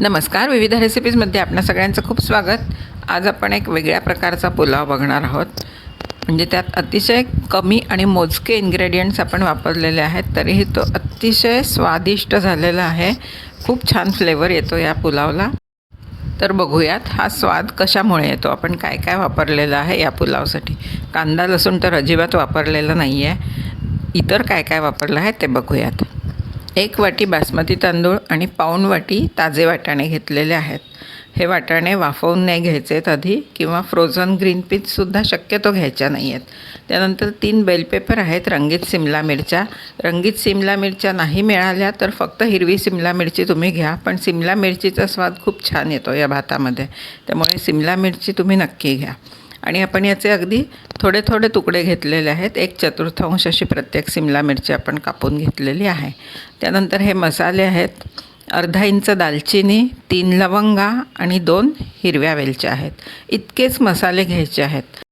नमस्कार. विविध रेसिपीजमध्ये आपणा सगळ्यांचं खूप स्वागत. आज आपण एक वेगळ्या प्रकारचा पुलाव बघणार आहोत. म्हणजे त्यात अतिशय कमी आणि मोजके इन्ग्रेडियंट्स आपण वापरलेले आहेत. तरीही तो अतिशय स्वादिष्ट झालेला आहे. खूप छान फ्लेवर येतो या पुलावला. तर बघूयात हा स्वाद कशामुळे येतो? आपण काय काय वापरलेलं आहे या पुलावसाठी? कांदा लसूण तर अजिबात वापरलेलं नाही आहे इतर काय काय वापरलं आहे ते बघूयात. एक वाटी बासमती तांदूळ आणि पाऊण वाटी ताजे वाटाणे घेतलेले आहेत. हे वाटाणे वाफवून नाही घ्यायचे आहेत आधी किंवा फ्रोझन ग्रीन पीचसुद्धा शक्यतो घ्यायच्या नाही आहेत त्यानंतर तीन बेलपेपर आहेत रंगीत सिमला मिरच्या. रंगीत सिमला मिरच्या नाही मिळाल्या तर फक्त हिरवी सिमला मिरची तुम्ही घ्या पण सिमला मिरचीचा स्वाद खूप छान येतो या भातामध्ये. त्यामुळे सिमला मिरची तुम्ही नक्की घ्या. आणि आपण याचे अगदी थोडे थोडे तुकडे घेतलेले आहेत. एक चतुर्थांश अशी प्रत्येक सिमला मिरची आपण कापून घेतलेली आहे. त्यानंतर हे मसाले आहेत. अर्धा इंच दालचिनी तीन लवंगा आणि दोन हिरव्या वेलच्या आहेत. इतकेच मसाले घ्यायचे आहेत.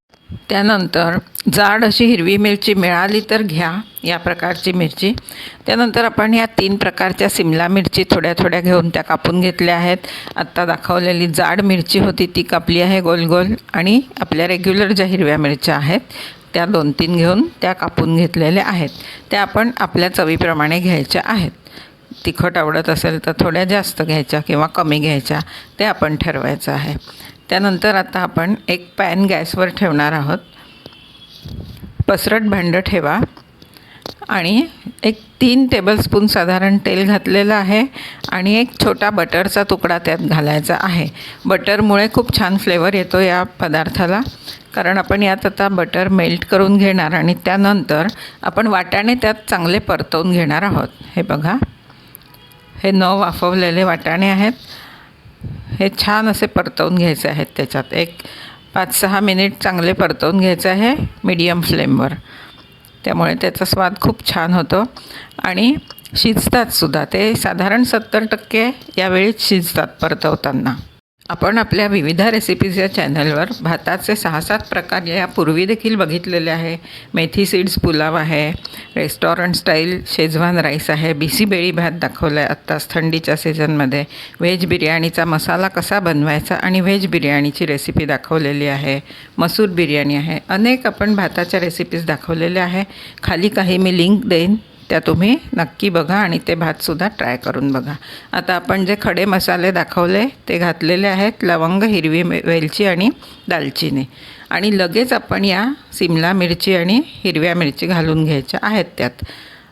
त्यानंतर जाड अशी हिरवी मिरची मिळाली तर घ्या या प्रकारची मिरची. त्यानंतर आपण या तीन प्रकारच्या सिमला मिरची थोड्या थोड्या घेऊन त्या कापून घेतल्या आहेत. आत्ता दाखवलेली जाड मिरची होती ती कापली आहे गोल गोल आणि आपल्या रेग्युलर ज्या हिरव्या मिरच्या आहेत त्या दोन तीन घेऊन त्या कापून घेतलेल्या आहेत. त्या आपण आपल्या चवीप्रमाणे घ्यायच्या आहेत. तिखट आवडत असेल तर थोड्या जास्त घ्यायच्या किंवा कमी घ्यायच्या ते आपण ठरवायचं आहे. त्यानंतर आता आपण एक पॅन गॅसवर ठेवणार आहोत. पसरट भांडं ठेवा. आणि एक तीन टेबलस्पून साधारण तेल घातलेलं आहे आणि एक छोटा बटरचा तुकडा त्यात घालायचा आहे. बटरमुळे खूप छान फ्लेवर येतो या पदार्थाला. कारण आपण यात आता बटर मेल्ट करून घेणार आणि त्यानंतर आपण वाटाणे त्यात चांगले परतवून घेणार आहोत. हे बघा. हे न वाफवलेले वाटाणे आहेत. हे छान असे परतवून घ्यायचे आहेत त्याच्यात. एक पाच सहा मिनिट चांगले परतवून घ्यायचं आहे मीडियम फ्लेमवर त्यामुळे त्याचा स्वाद खूप छान होतो. आणि शिजतातसुद्धा ते साधारण सत्तर टक्के यावेळीच शिजतात परतवताना. आपण आपल्या विविध रेसिपीज या चॅनलवर भाताचे सहा सात प्रकार यापूर्वी देखील बघितलेले आहे. मेथी सीड्स पुलाव आहे रेस्टॉरंट स्टाईल शेजवान राईस आहे बिसी बेळी भात दाखवला आहे आत्ताच थंडीच्या सीझनमध्ये व्हेज बिर्याणीचा मसाला कसा बनवायचा आणि व्हेज बिर्याणीची रेसिपी दाखवलेली आहे. मसूर बिर्याणी आहे. अनेक आपण भाताच्या रेसिपीज दाखवलेल्या आहे. खाली काही मी लिंक देईन. त्या तुम्ही नक्की बघा आणि ते भातसुद्धा ट्राय करून बघा. आता आपण जे खडे मसाले दाखवले ते घातलेले आहेत लवंग हिरवी वेलची आणि दालचिनी. आणि लगेच आपण या सिमला मिरची आणि हिरव्या मिरची घालून घ्यायच्या आहेत त्यात.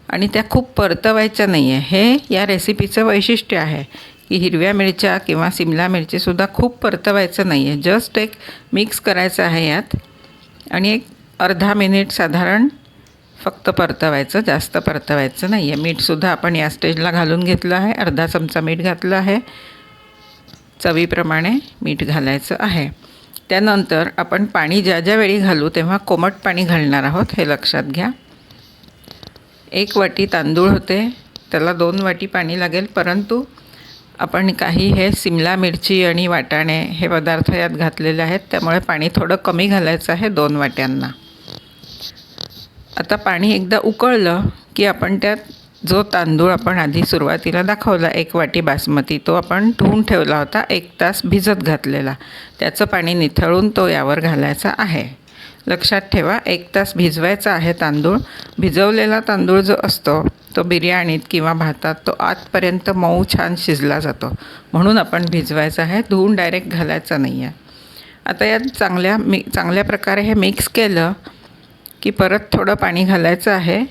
आणि त्या खूप परतवायच्या नाही आहे हे या रेसिपीचं वैशिष्ट्य आहे की हिरव्या मिरच्या किंवा सिमला मिरचीसुद्धा खूप परतवायचं नाही आहे जस्ट एक मिक्स करायचं आहे यात. आणि एक अर्धा मिनिट साधारण फक्त परतवायचं जास्त परतवायचं नाही आहे मीठसुद्धा आपण या स्टेजला घालून घेतलं आहे. अर्धा चमचा मीठ घातलं आहे. चवीप्रमाणे मीठ घालायचं आहे. त्यानंतर आपण पाणी ज्या ज्या वेळी घालू तेव्हा कोमट पाणी घालणार आहोत हे लक्षात घ्या. एक वाटी तांदूळ होते. त्याला दोन वाटी पाणी लागेल. परंतु आपण काही हे सिमला मिरची आणि वाटाणे हे पदार्थ यात घातलेले आहेत. त्यामुळे पाणी थोडं कमी घालायचं आहे दोन वाट्यांना. आता पाणी एकदा उकळलं की आपण त्यात जो तांदूळ आपण आधी सुरुवातीला दाखवला एक वाटी बासमती तो आपण धुवून ठेवला होता एक तास भिजत घातलेला. त्याचं पाणी निथळून तो यावर घालायचा आहे. लक्षात ठेवा एक तास भिजवायचा आहे तांदूळ. भिजवलेला तांदूळ जो असतो तो बिर्याणीत किंवा भातात तो आतपर्यंत मऊ छान शिजला जातो. म्हणून आपण भिजवायचा आहे धुवून डायरेक्ट घालायचा नाही आहे आता यात चांगल्या मी चांगल्या प्रकारे हे मिक्स केलं की परत थोडं पाणी घालायचं आहे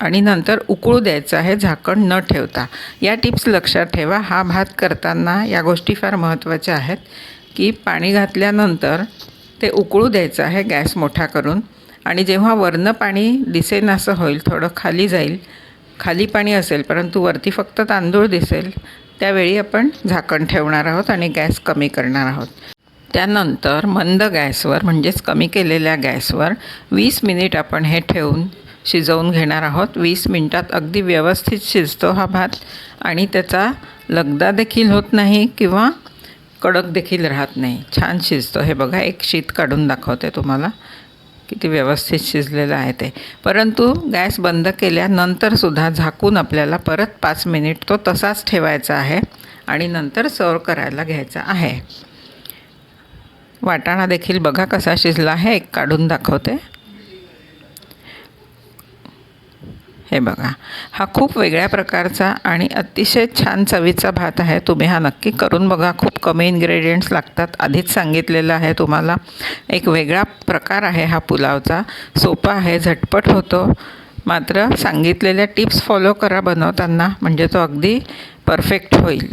आणि नंतर उकळू द्यायचं आहे झाकण न ठेवता. या टिप्स लक्षात ठेवा. हा भात करताना या गोष्टी फार महत्त्वाच्या आहेत की पाणी घातल्यानंतर ते उकळू द्यायचं आहे गॅस मोठा करून. आणि जेव्हा वरनं पाणी दिसेनासं होईल थोडं खाली जाईल खाली पाणी असेल परंतु वरती फक्त तांदूळ दिसेल त्यावेळी आपण झाकण ठेवणार आहोत आणि गॅस कमी करणार आहोत. त्यानंतर मंद गॅसवर म्हणजेच कमी केलेल्या गॅसवर वीस मिनिट आपण हे ठेवून शिजवून घेणार आहोत. वीस मिनटात अगदी व्यवस्थित शिजतो हा भात आणि त्याचा लगदा देखील होत नाही किंवा कडक देखील राहत नाही. छान शिजतो. हे बघा एक शीत काढून दाखवते तुम्हाला किती व्यवस्थित शिजलेलं आहे ते. परंतु गॅस बंद केल्यानंतरसुद्धा झाकून आपल्याला परत पाच मिनिट तो तसाच ठेवायचा आहे आणि नंतर सर्व करायला घ्यायचा आहे. वाटाणा देखील बघा कसा शिजला आहे एक काढून दाखवते. हे बघा हा खूप वेगळ्या प्रकारचा आणि अतिशय छान चवीचा भात आहे. तुम्ही हा नक्की करून बघा खूप कमी इन्ग्रेडियंट्स लागतात. आधीच सांगितलेलं आहे तुम्हाला. एक वेगळा प्रकार आहे हा पुलावचा. सोपा आहे झटपट होतो. मात्र सांगितलेल्या टिप्स फॉलो करा बनवताना म्हणजे तो अगदी परफेक्ट होईल.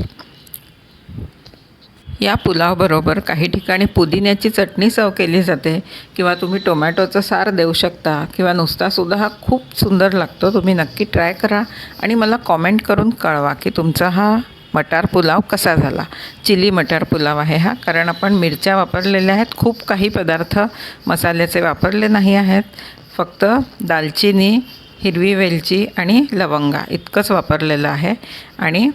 या पुलावबरोबर काही ठिकाणी पुदिन्याची चटणी सर्व केली जाते किंवा तुम्ही टोमॅटोचं सार देऊ शकता किंवा नुसतासुद्धा हा खूप सुंदर लागतो तुम्ही नक्की ट्राय करा आणि मला कॉमेंट करून कळवा की तुमचा हा मटार पुलाव कसा झाला. चिली मटार पुलाव आहे हा कारण आपण मिरच्या वापरलेल्या आहेत खूप काही पदार्थ मसाल्याचे वापरले नाही आहेत. फक्त दालचिनी हिरवी वेलची आणि लवंगा इतकंच वापरलेलं आहे. आणि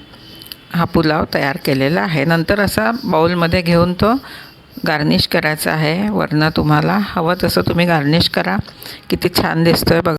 हा पुलाव तयार केलेला आहे. नंतर असा बाऊलमध्ये घेऊन तो गार्निश करायचा आहे. वरनं तुम्हाला हवं तसं तुम्ही गार्निश करा. किती छान दिसतो आहे बघ